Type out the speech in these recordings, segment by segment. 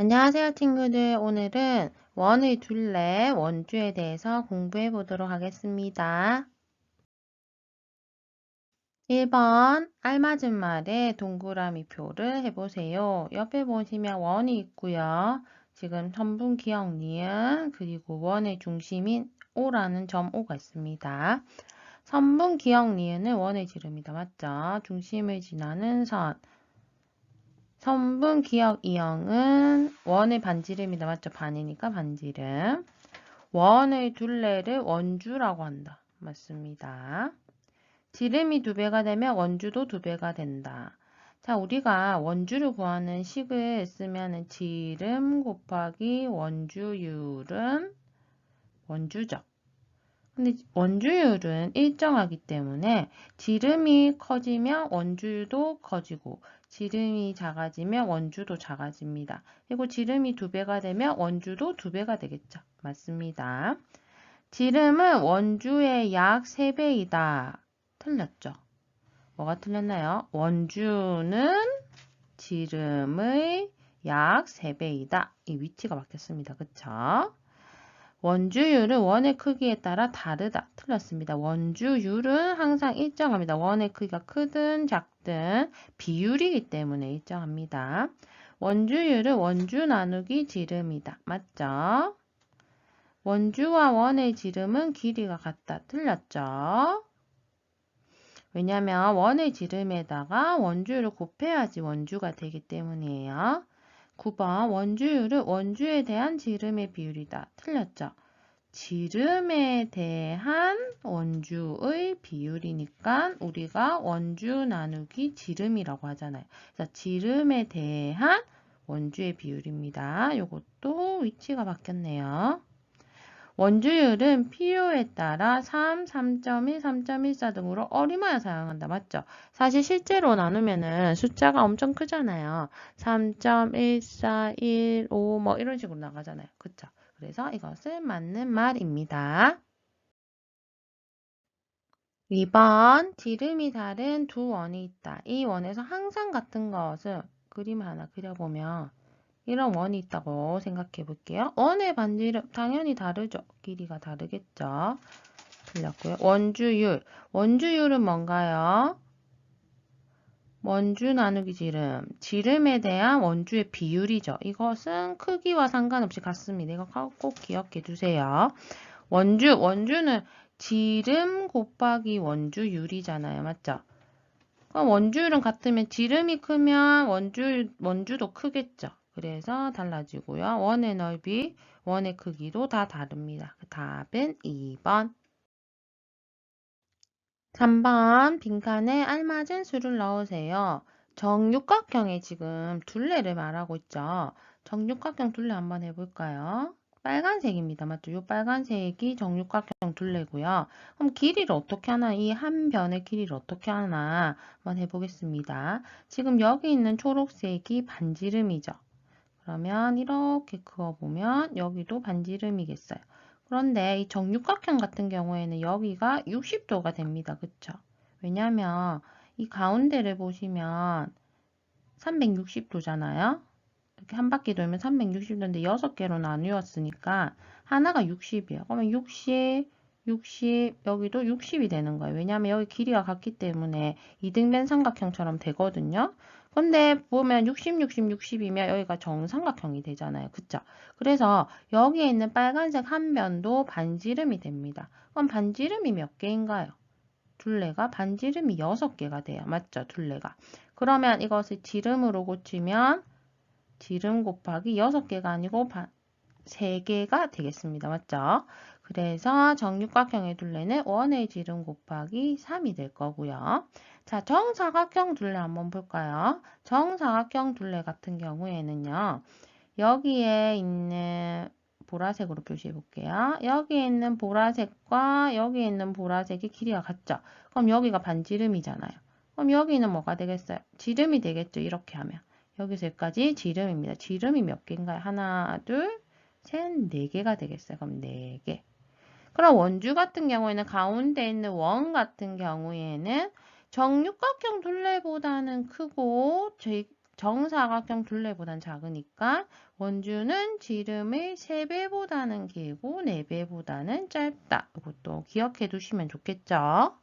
안녕하세요, 친구들. 오늘은 원의 둘레, 원주에 대해서 공부해 보도록 하겠습니다. 1번, 알맞은 말에 동그라미 표를 해보세요. 옆에 보시면 원이 있고요. 지금 선분 기억 니은, 그리고 원의 중심인 O라는 점 O가 있습니다. 선분 기억 니은은 원의 지름이다. 맞죠? 중심을 지나는 선. 선분 기억 이형은 원의 반지름이다. 맞죠? 반이니까 반지름. 원의 둘레를 원주라고 한다. 맞습니다. 지름이 두 배가 되면 원주도 두 배가 된다. 자, 우리가 원주를 구하는 식을 쓰면 지름 곱하기 원주율은 원주죠. 근데 원주율은 일정하기 때문에 지름이 커지면 원주율도 커지고 지름이 작아지면 원주도 작아집니다. 그리고 지름이 두 배가 되면 원주도 두 배가 되겠죠. 맞습니다. 지름은 원주의 약 3배이다. 틀렸죠. 뭐가 틀렸나요? 원주는 지름의 약 3배이다. 이 위치가 바뀌었습니다. 그쵸? 원주율은 원의 크기에 따라 다르다. 틀렸습니다. 원주율은 항상 일정합니다. 원의 크기가 크든 작든 비율이기 때문에 일정합니다. 원주율은 원주 나누기 지름이다. 맞죠? 원주와 원의 지름은 길이가 같다. 틀렸죠? 왜냐하면 원의 지름에다가 원주율을 곱해야지 원주가 되기 때문이에요. 9번 원주율은 원주에 대한 지름의 비율이다. 틀렸죠? 지름에 대한 원주의 비율이니까 우리가 원주 나누기 지름이라고 하잖아요. 그래서 지름에 대한 원주의 비율입니다. 이것도 위치가 바뀌었네요. 원주율은 필요에 따라 3, 3.1, 3.14 등으로 어림하여 사용한다. 맞죠? 사실 실제로 나누면은 숫자가 엄청 크잖아요. 3.1415 뭐 이런 식으로 나가잖아요. 그쵸? 그래서 이것을 맞는 말입니다. 2번 지름이 다른 두 원이 있다. 이 원에서 항상 같은 것을 그림 하나 그려보면 이런 원이 있다고 생각해 볼게요. 원의 반지름 당연히 다르죠. 길이가 다르겠죠. 틀렸고요. 원주율. 원주율은 뭔가요? 원주 나누기 지름. 지름에 대한 원주의 비율이죠. 이것은 크기와 상관없이 같습니다. 이거 꼭 기억해 두세요. 원주, 원주는 지름 곱하기 원주율이잖아요. 맞죠? 그럼 원주율은 같으면 지름이 크면 원주, 원주도 크겠죠. 그래서 달라지고요. 원의 넓이, 원의 크기도 다 다릅니다. 그 답은 2번. 3번 빈칸에 알맞은 수를 넣으세요. 정육각형의 지금 둘레를 말하고 있죠. 정육각형 둘레 한번 해볼까요? 빨간색입니다. 맞죠? 이 빨간색이 정육각형 둘레고요. 그럼 길이를 어떻게 하나? 이 한 변의 길이를 어떻게 하나? 한번 해보겠습니다. 지금 여기 있는 초록색이 반지름이죠. 그러면 이렇게 그어보면 여기도 반지름이겠어요. 그런데 이 정육각형 같은 경우에는 여기가 60도가 됩니다. 그쵸? 왜냐면 이 가운데를 보시면 360도잖아요. 이렇게 한 바퀴 돌면 360도인데 6개로 나누었으니까 하나가 60이에요. 그러면 60, 60, 여기도 60이 되는 거예요. 왜냐하면 여기 길이가 같기 때문에 이등변 삼각형처럼 되거든요. 근데 보면 60, 60, 60이면 여기가 정삼각형이 되잖아요. 그쵸? 그래서 여기에 있는 빨간색 한 변도 반지름이 됩니다. 그럼 반지름이 몇 개인가요? 둘레가 반지름이 6개가 돼요. 맞죠? 둘레가. 그러면 이것을 지름으로 고치면 지름 곱하기 6개가 아니고 3개가 되겠습니다. 맞죠? 그래서 정육각형의 둘레는 원의 지름 곱하기 3이 될 거고요. 자, 정사각형 둘레 한번 볼까요? 정사각형 둘레 같은 경우에는요. 여기에 있는 보라색으로 표시해 볼게요. 여기에 있는 보라색과 여기에 있는 보라색이 길이가 같죠? 그럼 여기가 반지름이잖아요. 그럼 여기는 뭐가 되겠어요? 지름이 되겠죠? 이렇게 하면. 여기서 여기까지 지름입니다. 지름이 몇 개인가요? 하나, 둘, 셋, 네 개가 되겠어요. 그럼 네 개. 그럼 원주 같은 경우에는 가운데 있는 원 같은 경우에는 정육각형 둘레보다는 크고 정사각형 둘레보단 작으니까 원주는 지름의 3배보다는 길고 4배보다는 짧다. 이것도 기억해 두시면 좋겠죠.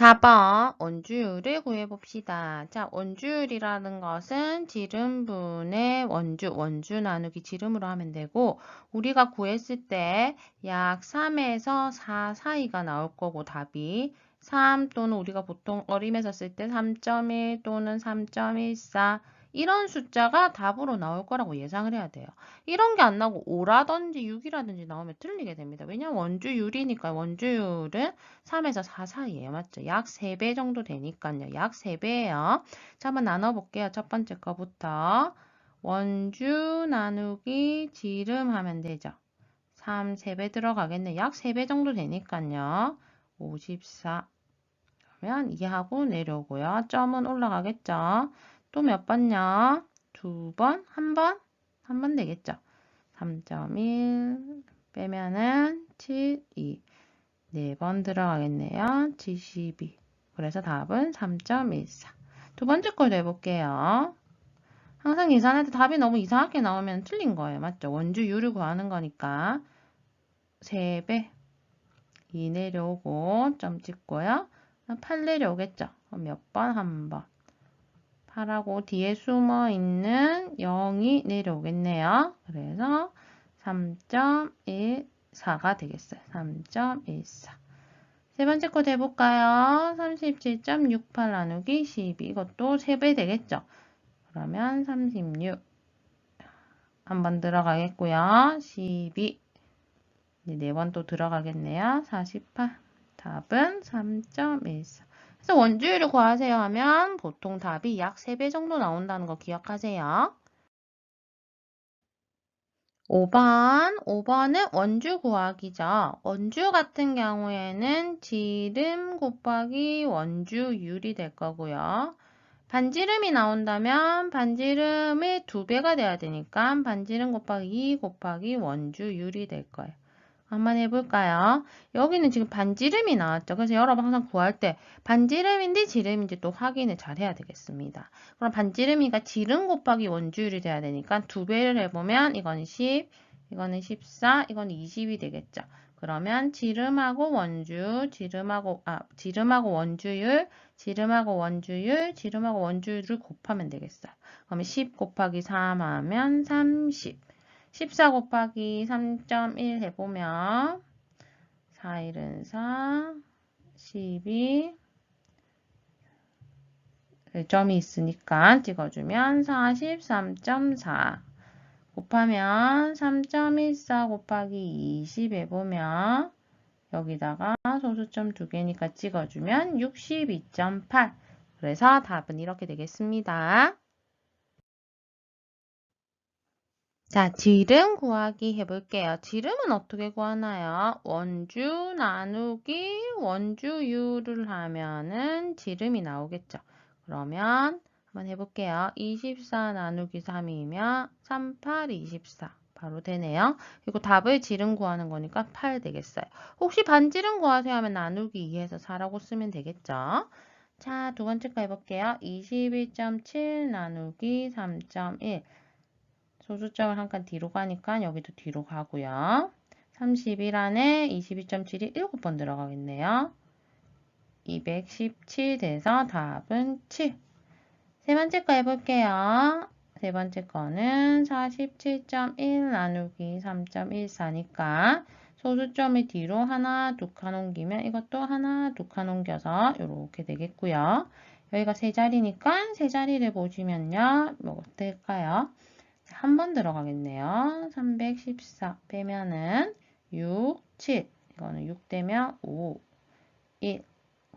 4번 원주율을 구해봅시다. 자, 원주율이라는 것은 지름분의 원주, 원주 나누기 지름으로 하면 되고 우리가 구했을 때 약 3에서 4 사이가 나올 거고 답이 3 또는 우리가 보통 어림에서 쓸때3.1 또는 3.14 이런 숫자가 답으로 나올 거라고 예상을 해야 돼요. 이런 게 안 나오고 5라든지 6이라든지 나오면 틀리게 됩니다. 왜냐면 원주율이니까 원주율은 3에서 4 사이에요. 맞죠? 약 3배 정도 되니까요. 약 3배예요. 자, 한번 나눠볼게요. 첫 번째 거부터. 원주 나누기 지름 하면 되죠. 3, 3배 들어가겠네. 약 3배 정도 되니까요. 54. 그러면 이하고 내려오고요. 점은 올라가겠죠. 또 몇 번요? 두 번? 한 번? 한 번 되겠죠. 3.1 빼면은 7, 2. 네 번 들어가겠네요. 72. 그래서 답은 3.14. 두 번째 걸 내볼게요. 항상 계산할 때 답이 너무 이상하게 나오면 틀린 거예요. 맞죠? 원주율을 구하는 거니까 3배 2 내려오고 점 찍고요. 8 내려오겠죠? 몇 번? 한 번. 8하고 뒤에 숨어 있는 0이 내려오겠네요. 그래서 3.14가 되겠어요. 3.14. 세 번째 거 해볼까요? 37.68 나누기 12. 이것도 3배 되겠죠? 그러면 36. 한번 들어가겠고요. 12. 네 번 또 들어가겠네요. 48. 답은 3.14. 그래서 원주율을 구하세요 하면 보통 답이 약 3배 정도 나온다는 거 기억하세요. 5번, 5번은 원주 구하기죠. 원주 같은 경우에는 지름 곱하기 원주율이 될 거고요. 반지름이 나온다면 반지름의 2배가 돼야 되니까 반지름 곱하기 2 곱하기 원주율이 될 거예요. 한번 해볼까요? 여기는 지금 반지름이 나왔죠. 그래서 여러분 항상 구할 때 반지름인지 지름인지 또 확인을 잘 해야 되겠습니다. 그럼 반지름이가 지름 곱하기 원주율이 돼야 되니까 두 배를 해보면 이건 10, 이거는 14, 이건 20이 되겠죠. 그러면 지름하고 원주, 지름하고 아 지름하고 원주율, 지름하고 원주율, 지름하고 원주율을 곱하면 되겠어요. 그러면 10 곱하기 3 하면 30. 14 곱하기 3.1 해보면 4, 1은 4, 12 점이 있으니까 찍어주면 43.4 곱하면 3.14 곱하기 20 해보면 여기다가 소수점 두 개니까 찍어주면 62.8 그래서 답은 이렇게 되겠습니다. 자, 지름 구하기 해볼게요. 지름은 어떻게 구하나요? 원주 나누기 원주율을 하면은 지름이 나오겠죠. 그러면 한번 해볼게요. 24 나누기 3이면 38, 24. 바로 되네요. 그리고 답을 지름 구하는 거니까 8 되겠어요. 혹시 반지름 구하세요 하면 나누기 2에서 4라고 쓰면 되겠죠. 자, 두 번째 거 해볼게요. 21.7 나누기 3.1. 소수점을 한 칸 뒤로 가니까 여기도 뒤로 가고요. 31 안에 22.7이 7번 들어가겠네요. 217 돼서 답은 7. 세 번째 거 해볼게요. 세 번째 거는 47.1 나누기 3.14니까 소수점이 뒤로 하나, 두 칸 옮기면 이것도 하나, 두 칸 옮겨서 이렇게 되겠고요. 여기가 세 자리니까 세 자리를 보시면요. 뭐 어떨까요? 한 번 들어가겠네요. 314 빼면은 6, 7. 이거는 6 되면 5, 1.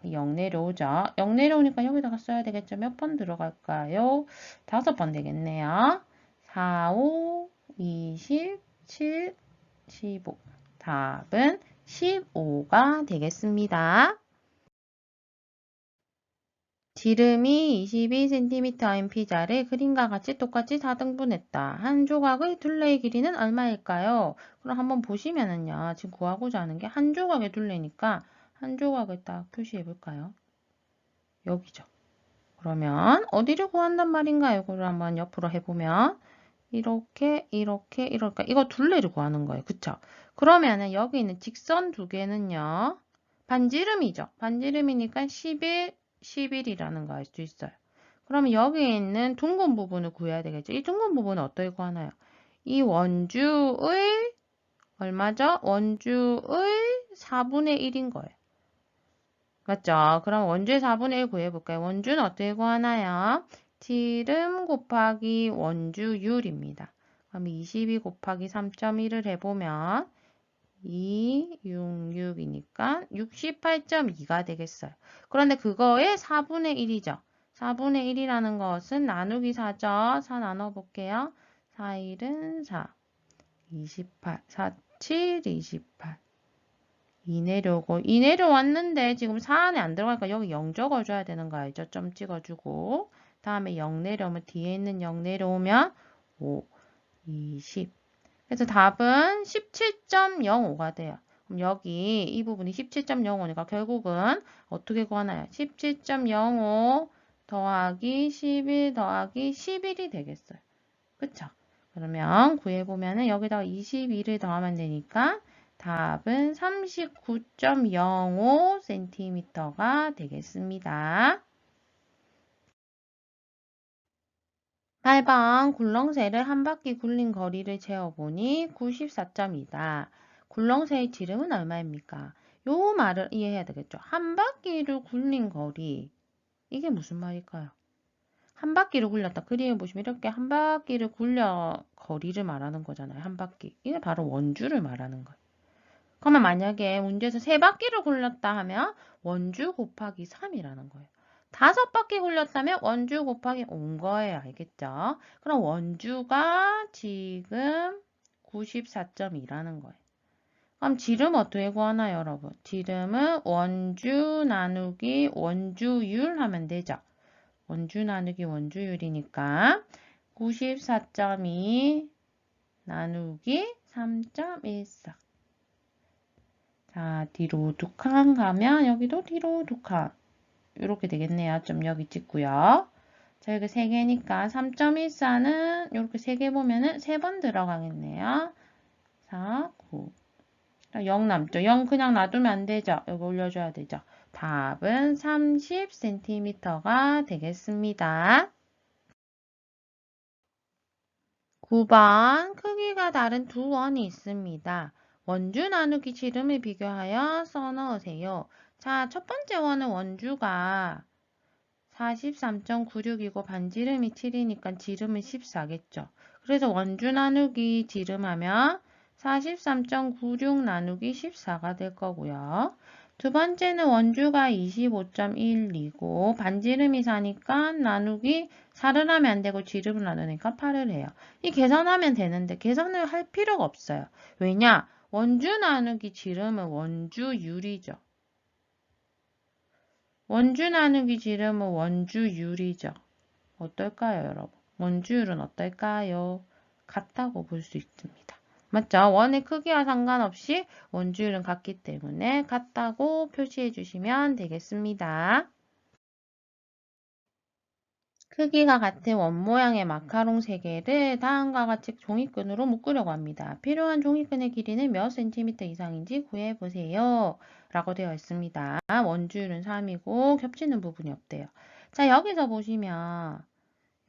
0 내려오죠. 0 내려오니까 여기다가 써야 되겠죠. 몇 번 들어갈까요? 다섯 번 되겠네요. 4, 5, 20, 7, 15. 답은 15가 되겠습니다. 지름이 22cm인 피자를 그림과 같이 똑같이 4등분했다. 한 조각의 둘레의 길이는 얼마일까요? 그럼 한번 보시면은요. 지금 구하고자 하는 게 한 조각의 둘레니까 한 조각을 딱 표시해 볼까요? 여기죠. 그러면 어디를 구한단 말인가요? 이거를 한번 옆으로 해보면 이렇게 이렇게 이렇게 이거 둘레를 구하는 거예요. 그쵸? 그러면은 여기 있는 직선 두 개는요. 반지름이죠. 반지름이니까 11, 11이라는 거 알 수 있어요. 그러면 여기 있는 둥근 부분을 구해야 되겠죠. 이 둥근 부분은 어떻게 구하나요? 이 원주의 얼마죠? 원주의 4분의 1인 거예요. 맞죠? 그럼 원주의 4분의 1 구해볼까요? 원주는 어떻게 구하나요? 지름 곱하기 원주율입니다. 그럼 22 곱하기 3.1을 해보면 2, 6, 6이니까 68.2가 되겠어요. 그런데 그거의 4분의 1이죠. 4분의 1이라는 것은 나누기 4죠. 4 나눠볼게요. 4, 1은 4, 28, 4, 7, 28. 2 내려오고 2 내려왔는데 지금 4 안에 안 들어가니까 여기 0 적어줘야 되는 거 알죠? 점 찍어주고 다음에 0 내려오면 뒤에 있는 0 내려오면 5, 20. 그래서 답은 17.05가 돼요. 그럼 여기 이 부분이 17.05니까 결국은 어떻게 구하나요? 17.05 더하기 11 더하기 11이 되겠어요. 그쵸? 그러면 구해보면은 여기다가 22를 더하면 되니까 답은 39.05cm가 되겠습니다. 8번 굴렁쇠를 한 바퀴 굴린 거리를 재어보니 94점이다. 굴렁쇠의 지름은 얼마입니까? 요 말을 이해해야 되겠죠. 한 바퀴를 굴린 거리. 이게 무슨 말일까요? 한 바퀴를 굴렸다. 그림을 보시면 이렇게 한 바퀴를 굴려 거리를 말하는 거잖아요. 한 바퀴. 이게 바로 원주를 말하는 거예요. 그러면 만약에 문제에서 세 바퀴를 굴렸다 하면 원주 곱하기 3이라는 거예요. 다섯 바퀴 굴렸다면 원주 곱하기 5인 거예요. 알겠죠? 그럼 원주가 지금 94.2라는 거예요. 그럼 지름 어떻게 구하나요, 여러분? 지름은 원주 나누기 원주율 하면 되죠. 원주 나누기 원주율이니까 94.2 나누기 3.14. 자, 뒤로 두 칸 가면 여기도 뒤로 두 칸. 이렇게 되겠네요. 점 여기 찍고요. 자, 여기 3개니까 3.14는 이렇게 3개 보면은 3번 들어가겠네요. 4, 9. 0 남죠. 0 그냥 놔두면 안 되죠. 여기 올려줘야 되죠. 답은 30cm가 되겠습니다. 9번 크기가 다른 두 원이 있습니다. 원주 나누기 지름을 비교하여 써넣으세요. 자, 첫 번째 원은 원주가 43.96이고 반지름이 7이니까 지름은 14겠죠. 그래서 원주 나누기 지름하면 43.96 나누기 14가 될 거고요. 두 번째는 원주가 25.12고 반지름이 4니까 나누기 4를 하면 안 되고 지름을 나누니까 8을 해요. 이 계산하면 되는데 계산을 할 필요가 없어요. 왜냐? 원주 나누기 지름은 원주율이죠. 원주 나누기 지름은 원주율이죠. 어떨까요, 여러분? 원주율은 어떨까요? 같다고 볼 수 있습니다. 맞죠? 원의 크기와 상관없이 원주율은 같기 때문에 같다고 표시해 주시면 되겠습니다. 크기가 같은 원 모양의 마카롱 3개를 다음과 같이 종이끈으로 묶으려고 합니다. 필요한 종이끈의 길이는 몇 센티미터 이상인지 구해보세요. 라고 되어 있습니다. 원주율은 3이고 겹치는 부분이 없대요. 자, 여기서 보시면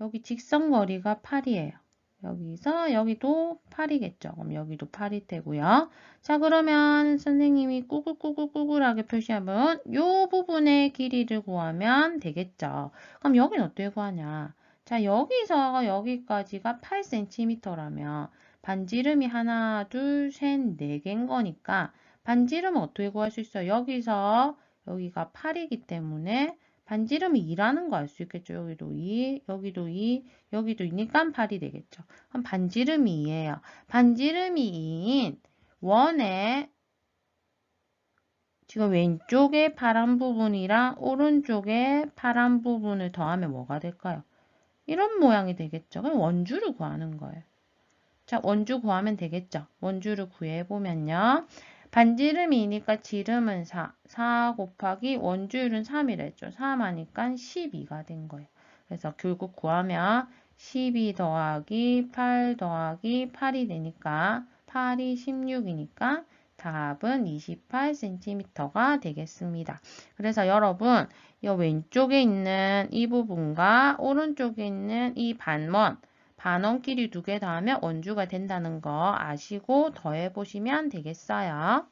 여기 직선거리가 8이에요. 여기서 여기도 8이겠죠. 그럼 여기도 8이 되고요. 자 그러면 선생님이 꾸글꾸글꾸글하게 표시하면 이 부분의 길이를 구하면 되겠죠. 그럼 여기는 어떻게 구하냐. 자 여기서 여기까지가 8cm라면 반지름이 하나, 둘, 셋, 네 개인 거니까 반지름은 어떻게 구할 수 있어요? 여기서 여기가 8이기 때문에 반지름이 2라는 거 알 수 있겠죠. 여기도 2, 여기도 2, 여기도 2니까 8이 되겠죠. 그럼 반지름이 2예요. 반지름이 2인 원의 지금 왼쪽에 파란 부분이랑 오른쪽에 파란 부분을 더하면 뭐가 될까요? 이런 모양이 되겠죠. 그럼 원주를 구하는 거예요. 자, 원주 구하면 되겠죠. 원주를 구해보면요. 반지름이니까 지름은 4. 4 곱하기 원주율은 3이랬죠. 3 하니까 12가 된 거예요. 그래서 결국 구하면 12 더하기 8 더하기 8이 되니까 8이 16이니까 답은 28cm가 되겠습니다. 그래서 여러분 이 왼쪽에 있는 이 부분과 오른쪽에 있는 이 반원 반원끼리 두 개 더하면 원주가 된다는 거 아시고 더해 보시면 되겠어요.